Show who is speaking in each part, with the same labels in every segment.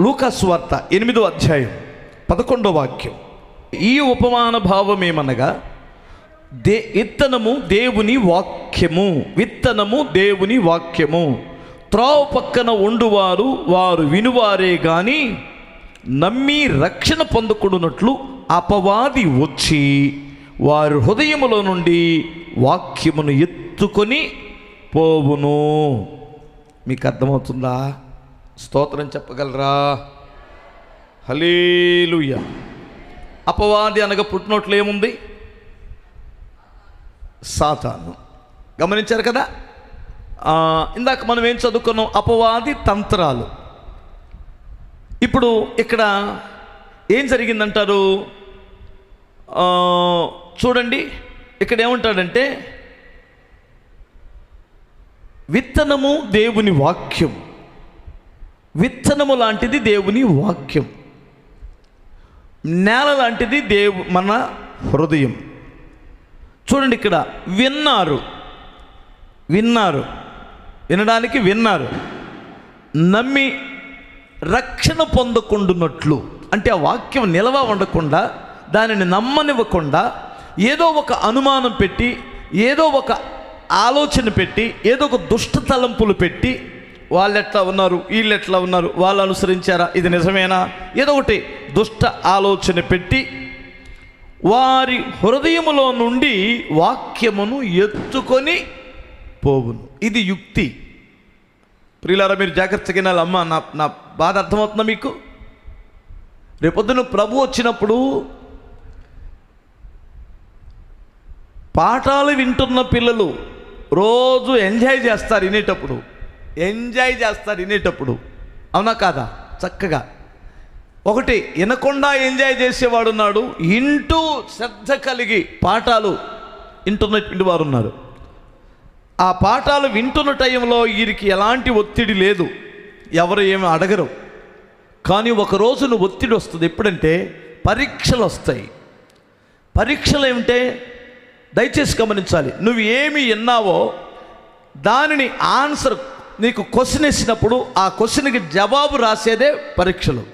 Speaker 1: లూకాస్వార్త ఎనిమిదో అధ్యాయం పదకొండో వాక్యం. ఈ ఉపమాన భావం ఏమనగా దే విత్తనము దేవుని వాక్యము విత్తనము దేవుని వాక్యము. త్రావు పక్కన ఉండువారు వారు వినువారే గాని నమ్మి రక్షణ పొందకుడునట్లు అపవాది వచ్చి వారి హృదయములో నుండి వాక్యమును ఎత్తుకొని పోవును. మీకు అర్థమవుతుందా? స్తోత్రం చెప్పగలరా? హలీలుయ్య అపవాది అనగా పుట్టినట్లు ఏముంది? సాతాను. గమనించారు కదా? ఇందాక మనం ఏం చదువుకున్నాం? అపవాది తంత్రాలు. ఇప్పుడు ఇక్కడ ఏం జరిగిందంటారు? చూడండి. ఇక్కడ ఏమంటాడంటే విత్తనము దేవుని వాక్యం విత్తనము లాంటిది దేవుని వాక్యం. నేల లాంటిది దేవు మన హృదయం. చూడండి ఇక్కడ విన్నారు. విన్నారు. వినడానికి విన్నారు. నమ్మి రక్షణ పొందకుండునట్లు. అంటే ఆ వాక్యం నిలవ ఉండకుండా దానిని నమ్మనివ్వకుండా ఏదో ఒక అనుమానం పెట్టి ఏదో ఒక ఆలోచన పెట్టి ఏదో ఒక దుష్ట తలంపులు పెట్టి వాళ్ళు ఎట్లా ఉన్నారు? వీళ్ళు ఎట్లా ఉన్నారు? వాళ్ళు అనుసరించారా? ఇది నిజమేనా? ఏదో ఒకటి దుష్ట ఆలోచన పెట్టి వారి హృదయములో నుండి వాక్యమును ఎత్తుకొని పోవును. ఇది యుక్తి. ప్రియులారా మీరు జాగ్రత్తగా వినాలి. అమ్మ నా నా బాధ అర్థమవుతుందా మీకు? రేపొద్దున ప్రభు వచ్చినప్పుడు పాఠాలు వింటున్న పిల్లలు రోజు ఎంజాయ్ చేస్తారు వినేటప్పుడు. ఎంజాయ్ చేస్తారు వినేటప్పుడు. అవునా కాదా? చక్కగా. ఒకటి వినకుండా ఎంజాయ్ చేసేవాడు ఉన్నాడు ఇంటూ శ్రద్ధ కలిగి పాఠాలు వింటున్నటువంటి వారు ఉన్నారు ఆ పాఠాలు వింటున్న టైంలో వీరికి ఎలాంటి ఒత్తిడి లేదు. ఎవరు ఏమి అడగరు. కానీ ఒక రోజున ఒత్తిడి వస్తుంది. ఎప్పుడంటే పరీక్షలు వస్తాయి. పరీక్షలు ఏమిటే? దయచేసి గమనించాలి. నువ్వు ఏమి విన్నావో దానిని ఆన్సర్ నీకు క్వశ్చన్ ఇచ్చినప్పుడు ఆ క్వశ్చన్కి జవాబు రాసేదే పరీక్షలు.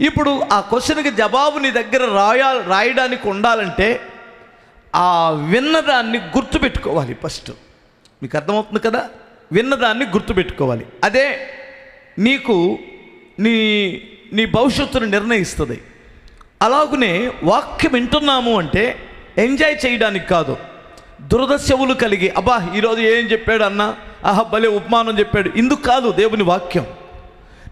Speaker 1: ఇప్పుడు ఆ క్వశ్చన్కి జవాబు నీ దగ్గర రాయా రాయడానికి ఉండాలంటే ఆ విన్నదాన్ని గుర్తుపెట్టుకోవాలి ఫస్ట్ మీకు అర్థమవుతుంది కదా? విన్నదాన్ని గుర్తుపెట్టుకోవాలి. అదే నీకు నీ నీ భవిష్యత్తును నిర్ణయిస్తుంది. అలాగనే వాక్యం వింటున్నాము అంటే ఎంజాయ్ చేయడానికి కాదు. దురదశవులు కలిగి అబ్బా ఈరోజు ఏం చెప్పాడు అన్న? ఆహా భలే ఉపమానం చెప్పాడు. ఇందుకు కాదు దేవుని వాక్యం.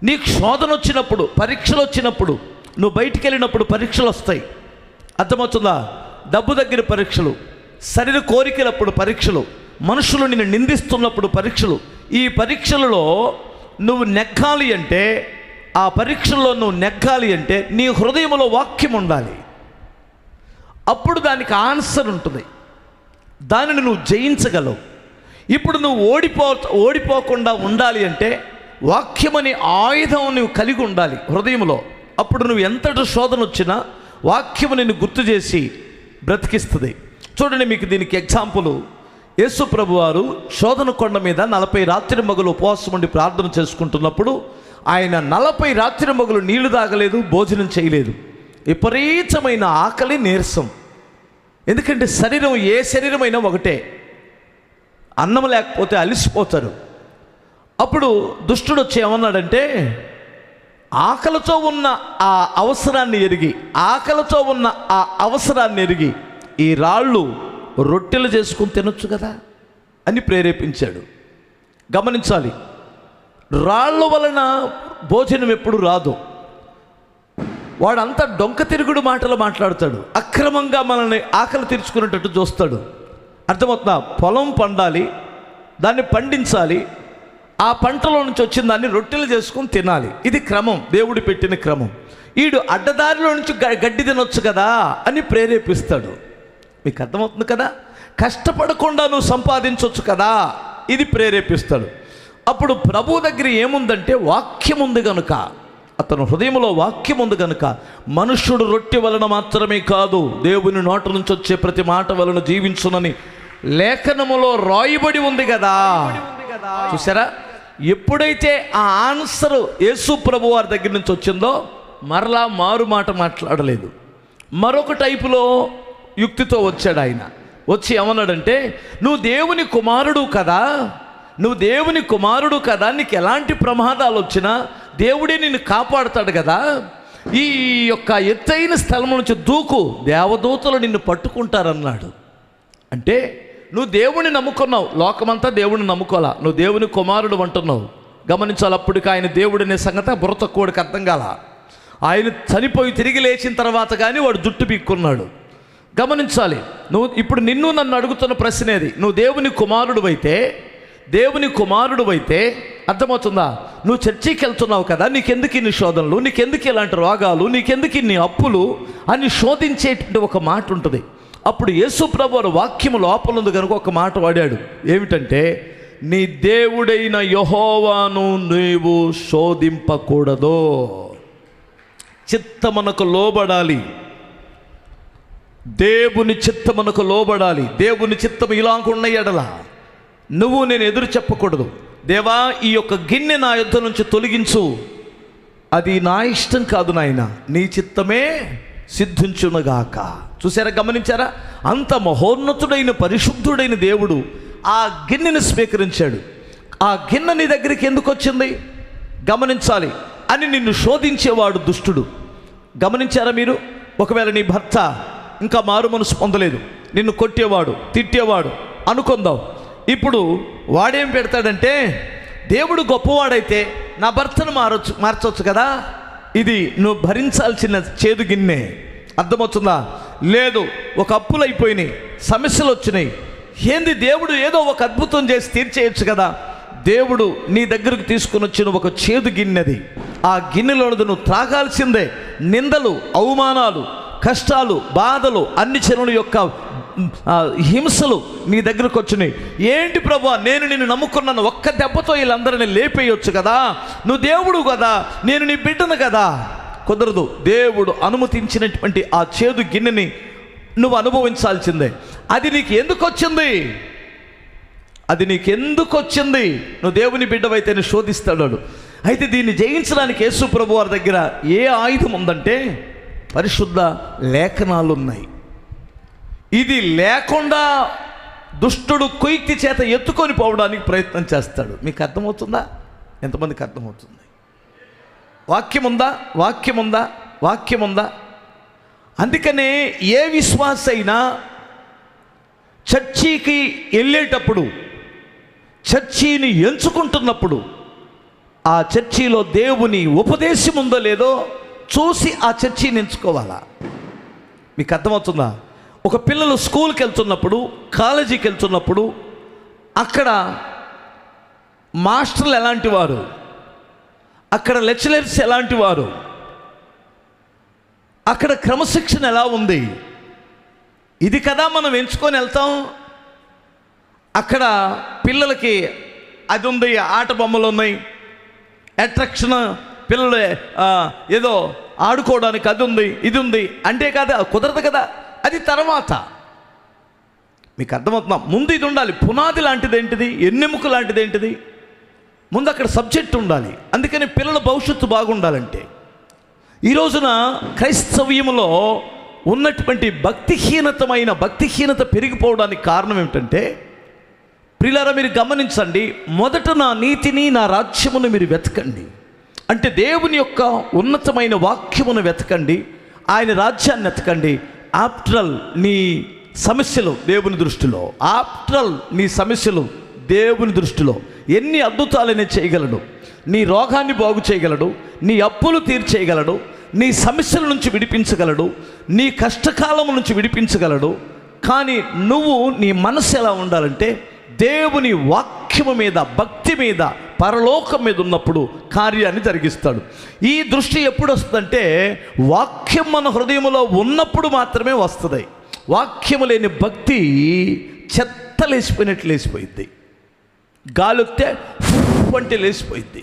Speaker 1: నీకు శోధన వచ్చినప్పుడు పరీక్షలు వచ్చినప్పుడు నువ్వు బయటికి వెళ్ళినప్పుడు పరీక్షలు వస్తాయి. అర్థమవుతుందా? డబ్బు దగ్గర పరీక్షలు శరీర కోరికలప్పుడు పరీక్షలు మనుషులు నిన్ను నిందిస్తున్నప్పుడు పరీక్షలు. ఈ పరీక్షలలో నువ్వు నెగ్గాలి అంటే ఆ పరీక్షల్లో నువ్వు నెగ్గాలి అంటే నీ హృదయంలో వాక్యం ఉండాలి. అప్పుడు దానికి ఆన్సర్ ఉంటుంది. దానిని నువ్వు జయించగలవు. ఇప్పుడు నువ్వు ఓడిపో ఓడిపోకుండా ఉండాలి అంటే వాక్యమని ఆయుధం నువ్వు కలిగి ఉండాలి హృదయంలో. అప్పుడు నువ్వు ఎంతటి శోధన వచ్చినా వాక్యము నిన్ను గుర్తు చేసి బ్రతికిస్తుంది. చూడండి మీకు దీనికి ఎగ్జాంపుల్ యేసు ప్రభు వారు శోధన కొండ మీద నలభై రాత్రి మగులు ఉపవాసం ఉండి ప్రార్థన చేసుకుంటున్నప్పుడు ఆయన నలభై రాత్రి మగులు నీళ్ళు తాగలేదు భోజనం చేయలేదు. విపరీతమైన ఆకలి నీరసం. ఎందుకంటే శరీరం ఏ శరీరమైనా ఒకటే. అన్నం లేకపోతే అలిసిపోతారు. అప్పుడు దుష్టుడు వచ్చి ఏమన్నాడంటే ఆకలితో ఉన్న ఆ అవసరాన్ని ఎరిగి ఆకలితో ఉన్న ఆ అవసరాన్ని ఎరిగి ఈ రాళ్ళు రొట్టెలు చేసుకుని తినొచ్చు కదా అని ప్రేరేపించాడు. గమనించాలి. రాళ్ళ వలన భోజనం ఎప్పుడు రాదు. వాడంతా డొంక తిరుగుడు మాటలు మాట్లాడతాడు. అక్రమంగా మనల్ని ఆకలి తీర్చుకునేటట్టు చూస్తాడు. అర్థమవుతుందా? పొలం పండాలి దాన్ని పండించాలి ఆ పంటలో నుంచి వచ్చిన దాన్ని రొట్టెలు చేసుకొని తినాలి. ఇది క్రమం దేవుడు పెట్టిన క్రమం. ఈడు అడ్డదారిలో నుంచి గడ్డి తినొచ్చు కదా అని ప్రేరేపిస్తాడు. మీకు అర్థమవుతుంది కదా? కష్టపడకుండా నువ్వు సంపాదించవచ్చు కదా? ఇది ప్రేరేపిస్తాడు. అప్పుడు ప్రభు దగ్గర ఏముందంటే వాక్యం ఉంది కనుక అతను హృదయంలో వాక్యం ఉంది కనుక మనుష్యుడు రొట్టె వలన మాత్రమే కాదు దేవుని నోట నుంచి వచ్చే ప్రతి మాట వలన జీవించునని లేఖనములో రాయబడి ఉంది కదా. చూసారా ఎప్పుడైతే ఆ ఆన్సర్ యేసు ప్రభు వారి దగ్గర నుంచి వచ్చిందో మరలా మారు మాట మాట్లాడలేదు. మరొక టైపులో యుక్తితో వచ్చాడు ఆయన. వచ్చి ఏమన్నాడంటే నువ్వు దేవుని కుమారుడు కదా. నువ్వు దేవుని కుమారుడు కదా. నీకు ఎలాంటి ప్రమాదాలు వచ్చినా దేవుడే నిన్ను కాపాడుతాడు కదా. ఈ యొక్క ఎత్తైన స్థలం నుంచి దూకు దేవదూతలు నిన్ను పట్టుకుంటారన్నాడు. అంటే నువ్వు దేవుని నమ్ముకున్నావు లోకమంతా దేవుని నమ్ముకోలా నువ్వు దేవుని కుమారుడు అంటున్నావు. గమనించాలి అప్పటికి ఆయన దేవుడనే సంగతి బుర్ర అర్థం కాల. ఆయన చనిపోయి తిరిగి లేచిన తర్వాత కానీ వాడు జుట్టు పీక్కున్నాడు. గమనించాలి నువ్వు ఇప్పుడు నిన్ను నన్ను అడుగుతున్న ప్రశ్నేది నువ్వు దేవుని కుమారుడు అయితే దేవుని కుమారుడు అయితే అర్థమవుతుందా? నువ్వు చర్చికి వెళ్తున్నావు కదా నీకెందుకు ఇన్ని శోధనలు? నీకెందుకు ఇలాంటి రోగాలు? నీకెందుకు ఇన్ని అప్పులు? అని శోధించేటువంటి ఒక మాట ఉంటుంది. అప్పుడు యేసు ప్రభు వారి లోపల ఉంది కనుక ఒక మాట వాడాడు. ఏమిటంటే నీ దేవుడైన యహోవాను నీవు శోధింపకూడదు. చిత్తమనకు లోబడాలి. దేవుని చిత్తమనకు లోబడాలి. దేవుని చిత్తము ఇలాగున్న ఎడల. నువ్వు నేను ఎదురు చెప్పకూడదు. దేవా ఈ యొక్క గిన్నె నా యుద్ధ నుంచి తొలగించు. అది నా ఇష్టం కాదు నాయన. నీ చిత్తమే సిద్ధించునుగాక. చూసారా గమనించారా? అంత మహోన్నతుడైన పరిశుద్ధుడైన దేవుడు ఆ గిన్నెను స్వీకరించాడు. ఆ గిన్నె నీ దగ్గరికి ఎందుకు వచ్చింది? గమనించాలి. అని నిన్ను శోధించేవాడు దుష్టుడు. గమనించారా మీరు? ఒకవేళ నీ భర్త ఇంకా మారు మనసు పొందలేదు. నిన్ను కొట్టేవాడు తిట్టేవాడు. అనుకుందాం. ఇప్పుడు వాడేం పెడతాడంటే దేవుడు గొప్పవాడైతే నా భర్తను మారొచ్చు మార్చవచ్చు కదా? ఇది నువ్వు భరించాల్సిన చేదు గిన్నె. అర్థమవుతుందా? లేదు ఒక అప్పులు అయిపోయినాయి సమస్యలు వచ్చినాయి. ఏంది దేవుడు ఏదో ఒక అద్భుతం చేసి తీర్చేయచ్చు కదా? దేవుడు నీ దగ్గరకు తీసుకుని వచ్చిన ఒక చేదు గిన్నెది. ఆ గిన్నెలో నువ్వు త్రాగాల్సిందే నిందలు అవమానాలు కష్టాలు బాధలు అన్ని చెరువుల యొక్క హింసలు నీ దగ్గరకు వచ్చినాయి. ఏంటి ప్రభా నేను నిన్ను నమ్ముకున్నాను. ఒక్క దెబ్బతో వీళ్ళందరినీ లేపేయొచ్చు కదా. నువ్వు దేవుడు కదా. నేను నీ బిడ్డను కదా. కుదరదు. దేవుడు అనుమతించినటువంటి ఆ చేదు గిన్నెని నువ్వు అనుభవించాల్సిందే. అది నీకు ఎందుకు వచ్చింది? అది నీకెందుకు వచ్చింది? నువ్వు దేవుని బిడ్డవైతే నేను శోధిస్తాడు అయితే దీన్ని జయించడానికి యేసు ప్రభు వారి దగ్గర ఏ ఆయుధం ఉందంటే పరిశుద్ధ లేఖనాలు ఉన్నాయి ఇది లేకుండా దుష్టుడు కొయ్యి చేత ఎత్తుకొని పోవడానికి ప్రయత్నం చేస్తాడు. మీకు అర్థమవుతుందా? ఎంతమందికి అర్థమవుతుంది? వాక్యం ఉందా వాక్యం ఉందా వాక్యం ఉందా అందుకనే ఏ విశ్వాస అయినా చర్చికి వెళ్ళేటప్పుడు చర్చిని ఎంచుకుంటున్నప్పుడు ఆ చర్చిలో దేవుని ఉపదేశం ఉందో లేదో చూసి ఆ చర్చిని ఎంచుకోవాలా? మీకు అర్థమవుతుందా? ఒక పిల్లలు స్కూల్కి వెళ్తున్నప్పుడు కాలేజీకి వెళ్తున్నప్పుడు అక్కడ మాస్టర్లు ఎలాంటి వారు అక్కడ లెక్చరర్స్ ఎలాంటి వారు అక్కడ క్రమశిక్షణ ఎలా ఉంది? ఇది కదా మనం ఎంచుకొని వెళ్తాం. అక్కడ పిల్లలకి అది ఉంది ఆట బొమ్మలు ఉన్నాయి. అట్రాక్షన్ పిల్లలు ఏదో ఆడుకోవడానికి అది ఉంది ఇది ఉంది. అంటే కదా కుదరదు కదా. అది తర్వాత. మీకు అర్థమవుతుందా? ముందు ఇది ఉండాలి. పునాది లాంటిది ఏంటిది? ఎన్నెముక లాంటిది ఏంటిది? ముందు అక్కడ సబ్జెక్ట్ ఉండాలి. అందుకని పిల్లల భవిష్యత్తు బాగుండాలంటే. ఈ రోజున క్రైస్తవ్యములో ఉన్నటువంటి భక్తిహీనతమైన భక్తిహీనత పెరిగిపోవడానికి కారణం ఏమిటంటే ప్రిలారా మీరు గమనించండి. మొదట నా నీతిని నా రాజ్యమును మీరు వెతకండి. అంటే దేవుని యొక్క ఉన్నతమైన వాక్యమును వెతకండి. ఆయన రాజ్యాన్ని వెతకండి. ఆప్ట్రల్ నీ సమస్యలు దేవుని దృష్టిలో. ఆప్ట్రల్ నీ సమస్యలు దేవుని దృష్టిలో. ఎన్ని అద్భుతాలని చేయగలడు నీ రోగాన్ని బాగు చేయగలడు నీ అప్పులు తీర్చేయగలడు నీ సమస్యల నుంచి విడిపించగలడు నీ కష్టకాలం నుంచి విడిపించగలడు కానీ నువ్వు నీ మనసు ఎలా ఉండాలంటే దేవుని వాక్యము మీద భక్తి మీద పరలోకం మీద ఉన్నప్పుడు కార్యాన్ని జరిగిస్తాడు. ఈ దృష్టి ఎప్పుడు వస్తుందంటే వాక్యం మన హృదయంలో ఉన్నప్పుడు మాత్రమే వస్తుంది. వాక్యము లేని భక్తి చెత్త లేచిపోయినట్లు లేచిపోయింది గాలొత్తే ఫుఫ్ అంటే లేచిపోయింది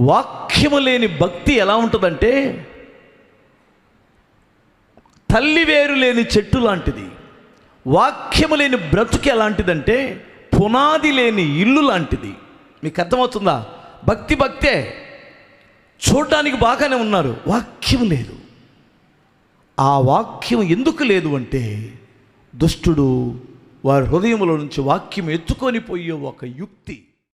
Speaker 1: వాక్యము లేని భక్తి ఎలా ఉంటుందంటే తల్లి వేరు లేని చెట్టు లాంటిది. వాక్యము లేని బ్రతుకు ఎలాంటిదంటే పునాది లేని ఇల్లు లాంటిది. మీకు అర్థమవుతుందా? భక్తి భక్తే చూడటానికి బాగానే ఉన్నారు. వాక్యం లేదు. ఆ వాక్యం ఎందుకు లేదు అంటే దుష్టుడు వారి హృదయంలో నుంచి వాక్యం ఎత్తుకొని పోయే ఒక యుక్తి.